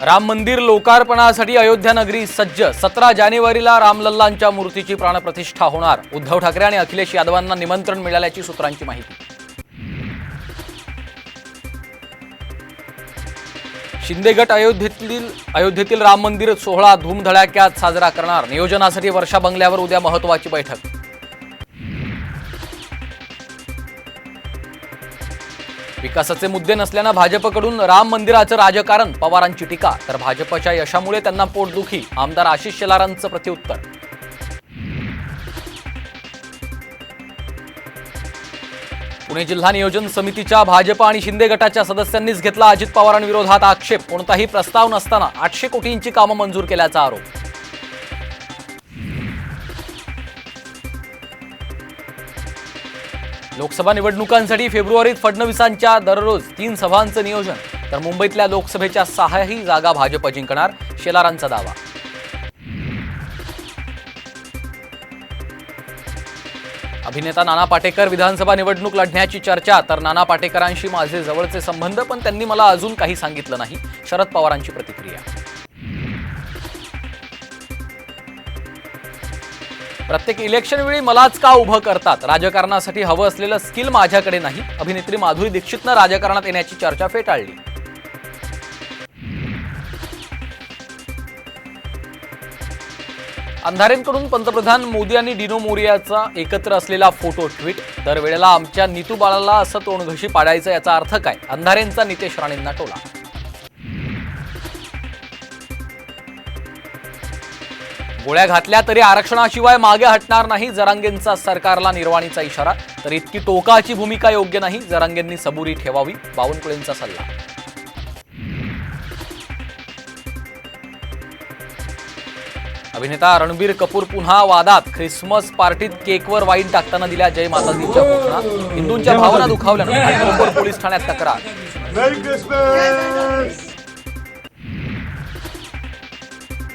राम मंदिर लोकार्पणासाठी अयोध्या नगरी सज्ज. सतरा जानेवारीला रामलल्लांच्या मूर्तीची प्राणप्रतिष्ठा होणार. उद्धव ठाकरे आणि अखिलेश यादवांना निमंत्रण मिळाल्याची सूत्रांची माहिती. शिंदे गट अयोध्येतील अयोध्येतील राम मंदिर सोहळा धूमधडाक्यात साजरा करणार. नियोजनासाठी वर्षा बंगल्यावर उद्या महत्वाची बैठक. विकासाचे मुद्दे नसल्यानं भाजपकडून राम मंदिराचं राजकारण पवारांची टीका. तर भाजपच्या यशामुळे त्यांना पोटदुखी. आमदार आशिष शेलारांचं प्रत्युत्तर. पुणे जिल्हा नियोजन समितीच्या भाजप आणि शिंदे गटाच्या सदस्यांनीच घेतला अजित पवारांविरोधात आक्षेप. कोणताही प्रस्ताव नसताना आठशे कोटींची कामं मंजूर केल्याचा आरोप. लोकसभा निवडणुकांसाठी फेब्रुवारीत फडणवीसांच्या दररोज तीन सभांचं नियोजन. तर मुंबईतल्या लोकसभेच्या सहाही जागा भाजप जिंकणार शेलारांचा दावा. अभिनेता नाना पाटेकर विधानसभा निवडणूक लढण्याची चर्चा तर नाना पाटेकरांशी माझे जवळचे संबंध पण त्यांनी मला अजून काही सांगितलं नाही. शरद पवारांची प्रतिक्रिया. प्रत्येक इलेक्शन वेळी मलाच का उभं करतात? राजकारणासाठी हवं असलेलं स्किल माझ्याकडे नाही. अभिनेत्री माधुरी दीक्षितनं राजकारणात येण्याची चर्चा फेटाळली. अंधारेंकडून पंतप्रधान मोदी आणि डिनो मोरियाचा एकत्र असलेला फोटो ट्विट. दरवेळेला आमच्या नीतू बाळाला असं तोंडघशी पाडायचं याचा अर्थ काय? अंधारेंचा नितेश राणेंना टोला गोळ्या घातल्या तरी आरक्षणाशिवाय मागे हटणार नाही. जरांगेंचा सरकारला निर्वाणीचा इशारा. तर इतकी टोकाची भूमिका योग्य नाही. जरांगेंनी सबुरी ठेवावी. बावनकुळेंचा सल्ला. अभिनेता रणबीर कपूर पुन्हा वादात. ख्रिसमस पार्टीत केकवर वाईन टाकताना दिल्या जय माताजीच्या घोषणा. हिंदूंच्या भावना दुखावल्यानं पोलीस ठाण्यात तक्रार.